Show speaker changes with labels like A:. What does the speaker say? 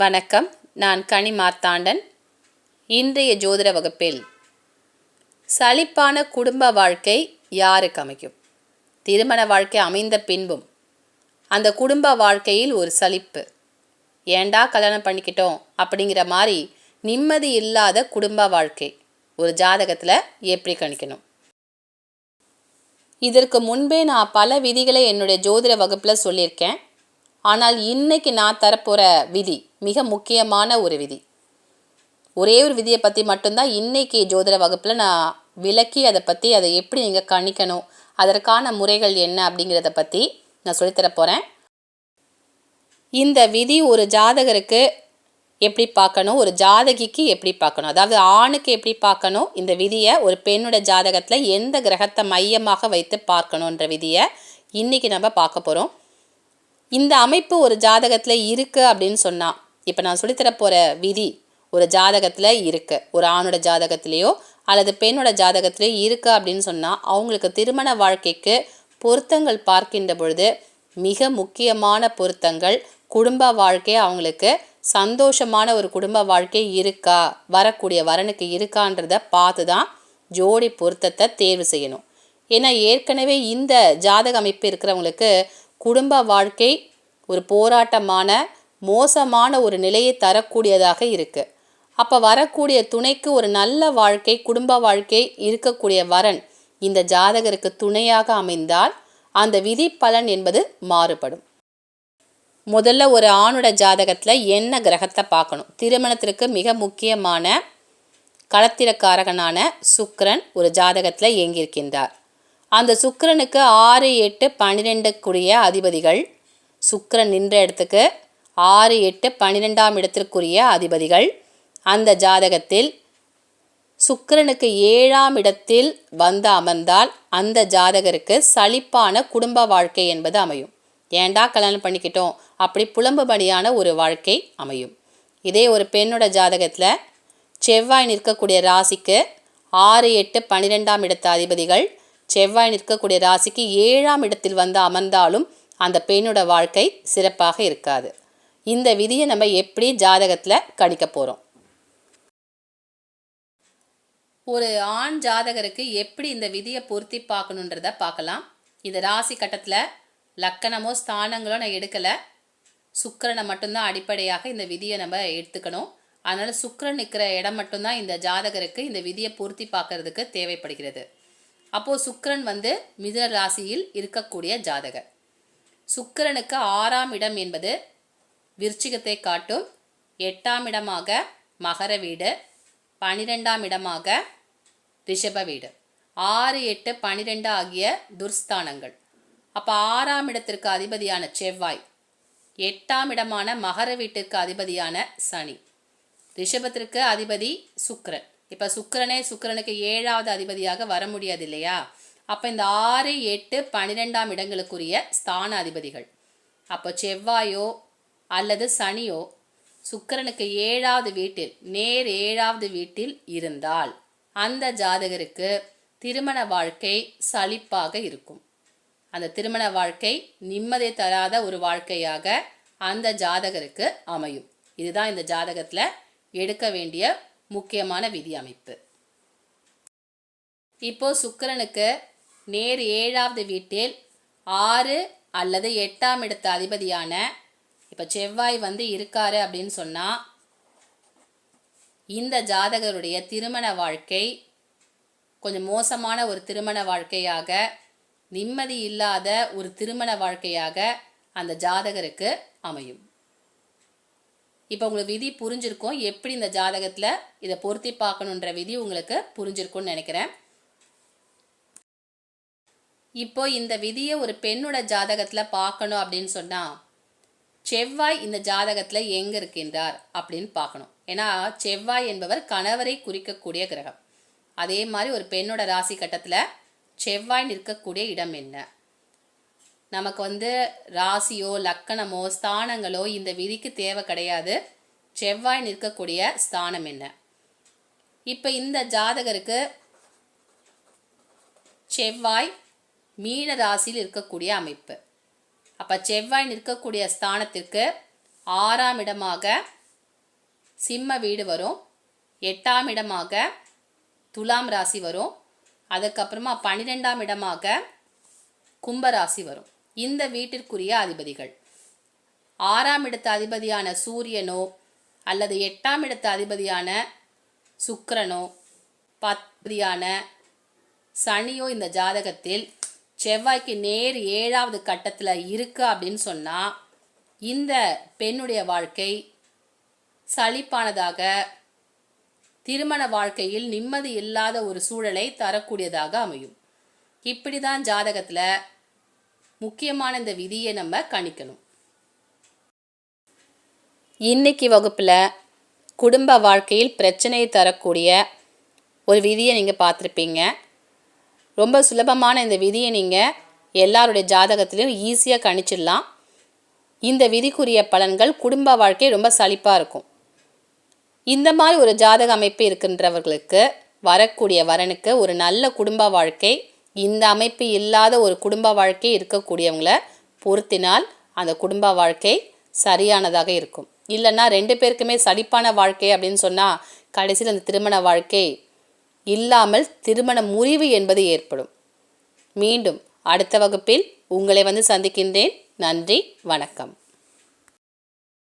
A: வணக்கம். நான் கனி மார்த்தாண்டன். இன்றைய ஜோதிட வகுப்பில் சலிப்பான குடும்ப வாழ்க்கை யாருக்கு அமைக்கும் திருமண வாழ்க்கை அமைந்த பின்பும் அந்த குடும்ப வாழ்க்கையில் ஒரு சலிப்பு. ஏண்டா கல்யாணம் பண்ணிக்கிட்டோம் அப்படிங்கிற மாதிரி நிம்மதி இல்லாத குடும்ப வாழ்க்கை ஒரு ஜாதகத்தில் எப்படி கணிக்கணும்? இதற்கு முன்பே நான் பல விதிகளை என்னுடைய ஜோதிட வகுப்பில் சொல்லியிருக்கேன். ஆனால் இன்னைக்கு நான் தரப்போகிற விதி மிக முக்கியமான ஒரு விதி. ஒரே ஒரு விதியை பற்றி மட்டும்தான் இன்றைக்கி ஜோதிட வகுப்பில் நான் விளக்கி அதை பற்றி அதை எப்படி நீங்கள் கணிக்கணும் அதற்கான முறைகள் என்ன அப்படிங்கிறத பற்றி நான் சொல்லித்தர போகிறேன் இந்த விதி ஒரு ஜாதகருக்கு எப்படி பார்க்கணும் ஒரு ஜாதகிக்கு எப்படி பார்க்கணும் அதாவது ஆணுக்கு எப்படி பார்க்கணும் இந்த விதியை ஒரு பெண்ணோட ஜாதகத்தில் எந்த கிரகத்தை மையமாக வைத்து பார்க்கணுன்ற விதியை இன்றைக்கி நம்ம பார்க்க போகிறோம் இந்த அமைப்பு ஒரு ஜாதகத்தில் இருக்குது அப்படின்னு சொன்னால் இப்போ நான் சொல்லித்தர போகிற விதி ஒரு ஜாதகத்தில் இருக்குது ஒரு ஆணோட ஜாதகத்திலேயோ அல்லது பெண்ணோட ஜாதகத்திலேயோ இருக்குது அப்படின்னு சொன்னால் அவங்களுக்கு திருமண வாழ்க்கைக்கு பொருத்தங்கள் பார்க்கின்ற பொழுது மிக முக்கியமான பொருத்தங்கள் குடும்ப வாழ்க்கை அவங்களுக்கு சந்தோஷமான ஒரு குடும்ப வாழ்க்கை இருக்கா வரக்கூடிய வரனுக்கு இருக்கான்றத பார்த்து தான் ஜோடி பொருத்தத்தை தேர்வு செய்யணும். ஏன்னா ஏற்கனவே இந்த ஜாதக அமைப்பு இருக்கிறவங்களுக்கு குடும்ப வாழ்க்கை ஒரு போராட்டமான மோசமான ஒரு நிலையை தரக்கூடியதாக இருக்குது அப்போ வரக்கூடிய துணைக்கு ஒரு நல்ல வாழ்க்கை குடும்ப வாழ்க்கை இருக்கக்கூடிய வரன் இந்த ஜாதகருக்கு துணையாக அமைந்தால் அந்த விதி பலன் என்பது மாறுபடும். முதல்ல ஒரு ஆணோட ஜாதகத்தில் என்ன கிரகத்தை பார்க்கணும்? திருமணத்திற்கு மிக முக்கியமான களத்திரக்காரகனான சுக்கரன் ஒரு ஜாதகத்தில் இயங்கியிருக்கின்றார். அந்த சுக்கரனுக்கு ஆறு எட்டு பன்னிரெண்டுக்குரிய அதிபதிகள் சுக்கரன் நின்ற இடத்துக்கு ஆறு எட்டு பன்னிரெண்டாம் இடத்திற்குரிய அதிபதிகள். அந்த ஜாதகத்தில் சுக்கிரனுக்கு ஏழாம் இடத்தில் வந்து அமர்ந்தால் அந்த ஜாதகருக்கு சலிப்பான குடும்ப வாழ்க்கை என்பது அமையும். ஏண்டா கல்யாணம் பண்ணிக்கிட்டோம்? அப்படி புலம்புபடியான ஒரு வாழ்க்கை அமையும். இதே ஒரு பெண்ணோட ஜாதகத்தில் செவ்வாய் நிற்கக்கூடிய ராசிக்கு ஆறு எட்டு பன்னிரெண்டாம் இடத்து அதிபதிகள். செவ்வாய் நிற்கக்கூடிய ராசிக்கு ஏழாம் இடத்தில் வந்து அமர்ந்தாலும் அந்த பெண்ணோட வாழ்க்கை சிறப்பாக இருக்காது. இந்த விதியை நம்ம எப்படி ஜாதகத்தில் கணிக்க போகிறோம் ஒரு ஆண் ஜாதகருக்கு எப்படி இந்த விதியை பொருத்தி பார்க்கணுன்றத பார்க்கலாம். இந்த ராசி கட்டத்தில் லக்கணமோ ஸ்தானங்களோ நான் எடுக்கலை. சுக்கரனை மட்டும்தான் அடிப்படையாக இந்த விதியை நம்ம எடுத்துக்கணும். அதனால் சுக்கரன் நிற்கிற இடம் மட்டும்தான் இந்த ஜாதகருக்கு இந்த விதியை பொருத்தி பார்க்கறதுக்கு தேவைப்படுகிறது. அப்போது சுக்கரன் வந்து மிதுன ராசியில் இருக்கக்கூடிய ஜாதகர். சுக்கரனுக்கு ஆறாம் இடம் என்பது விருச்சிகத்தை காட்டும் எட்டாம் இடமாக மகர வீடு பனிரெண்டாம் இடமாக ரிஷப வீடு. ஆறு எட்டு பனிரெண்டு ஆகிய துர்ஸ்தானங்கள். அப்போ ஆறாம் இடத்திற்கு அதிபதியான செவ்வாய் எட்டாம் இடமான மகர வீட்டிற்கு அதிபதியான சனி. ரிஷபத்திற்கு அதிபதி சுக்கரன். இப்போ சுக்கரனே சுக்கரனுக்கு ஏழாவது அதிபதியாக வர முடியாது இல்லையா? அப்போ இந்த ஆறு எட்டு பன்னிரெண்டாம் இடங்களுக்குரிய ஸ்தான அதிபதிகள் அப்போ செவ்வாயோ அல்லது சனியோ சுக்கரனுக்கு ஏழாவது வீட்டில் நேர் ஏழாவது வீட்டில் இருந்தால் அந்த ஜாதகருக்கு திருமண வாழ்க்கை சலிப்பாக இருக்கும். அந்த திருமண வாழ்க்கை நிம்மதி தராத ஒரு வாழ்க்கையாக அந்த ஜாதகருக்கு அமையும். இதுதான் இந்த ஜாதகத்தில் எடுக்க வேண்டிய முக்கியமான விதி அமைப்பு. இப்போ சுக்கரனுக்கு நேர் ஏழாவது வீட்டில் ஆறு அல்லது எட்டாம் இடத்த அதிபதியான இப்போ செவ்வாய் வந்து இருக்காரு அப்படின்னு சொன்னால் இந்த ஜாதகருடைய திருமண வாழ்க்கை கொஞ்சம் மோசமான ஒரு திருமண வாழ்க்கையாக நிம்மதி இல்லாத ஒரு திருமண வாழ்க்கையாக அந்த ஜாதகருக்கு அமையும். இப்போ உங்களுக்கு விதி புரிஞ்சிருக்கும். எப்படி இந்த ஜாதகத்தில் இதை பொருத்தி பார்க்கணுன்ற விதி உங்களுக்கு புரிஞ்சிருக்கும்னு நினைக்கிறேன். இப்போ இந்த விதியை ஒரு பெண்ணோட ஜாதகத்தில் பார்க்கணும் அப்படின்னு சொன்னால் செவ்வாய் இந்த ஜாதகத்தில் எங்கே இருக்கின்றார் அப்படின்னு பார்க்கணும். ஏன்னா செவ்வாய் என்பவர் கணவரை குறிக்கக்கூடிய கிரகம். அதே மாதிரி ஒரு பெண்ணோட ராசி கட்டத்தில் செவ்வாய் நிற்கக்கூடிய இடம் என்ன? நமக்கு வந்து ராசியோ லக்கணமோ ஸ்தானங்களோ இந்த விதிக்கு தேவை கிடையாது. செவ்வாய் நிற்கக்கூடிய ஸ்தானம் என்ன? இப்போ இந்த ஜாதகருக்கு செவ்வாய் மீன ராசியில் இருக்கக்கூடிய அமைப்பு. அப்போ செவ்வாய் நிற்கக்கூடிய ஸ்தானத்திற்கு ஆறாம் இடமாக சிம்ம வீடு வரும். எட்டாம் இடமாக துலாம் ராசி வரும். அதுக்கப்புறமா பன்னிரெண்டாம் இடமாக கும்பராசி வரும். இந்த வீட்டிற்குரிய அதிபதிகள். ஆறாம் இடத்து அதிபதியான சூரியனோ அல்லது எட்டாம் இடத்து அதிபதியான சுக்கரனோ பத்தியான சனியோ இந்த ஜாதகத்தில் செவ்வாய்க்கு நேர் ஏழாவது கட்டத்தில் இருக்கு அப்படின்னு சொன்னால் இந்த பெண்ணுடைய வாழ்க்கை சலிப்பானதாக திருமண வாழ்க்கையில் நிம்மதி இல்லாத ஒரு சூழலை தரக்கூடியதாக அமையும். இப்படி தான் ஜாதகத்தில் முக்கியமான இந்த விதியை நம்ம கணிக்கணும். இன்னைக்கு வகுப்பில் குடும்ப வாழ்க்கையில் பிரச்சனையை தரக்கூடிய ஒரு விதியை நீங்கள் பார்த்துருப்பீங்க. ரொம்ப சுலபமான இந்த விதியை நீங்கள் எல்லாருடைய ஜாதகத்திலையும் ஈஸியாக கணிச்சிடலாம். இந்த விதிக்குரிய பலன்கள் குடும்ப வாழ்க்கை ரொம்ப சலிப்பாக இருக்கும். இந்த மாதிரி ஒரு ஜாதக அமைப்பு இருக்கின்றவர்களுக்கு வரக்கூடிய வரனுக்கு ஒரு நல்ல குடும்ப வாழ்க்கை இந்த அமைப்பு இல்லாத ஒரு குடும்ப வாழ்க்கை இருக்கக்கூடியவங்கள பொருத்தினால் அந்த குடும்ப வாழ்க்கை சரியானதாக இருக்கும். இல்லைன்னா ரெண்டு பேருக்குமே சலிப்பான வாழ்க்கை அப்படின்னு சொன்னால் கடைசியில் அந்த திருமண வாழ்க்கை இல்லாமல் திருமண முறிவு என்பது ஏற்படும். மீண்டும் அடுத்த வகுப்பில் உங்களை வந்து சந்திக்கின்றேன். நன்றி வணக்கம்.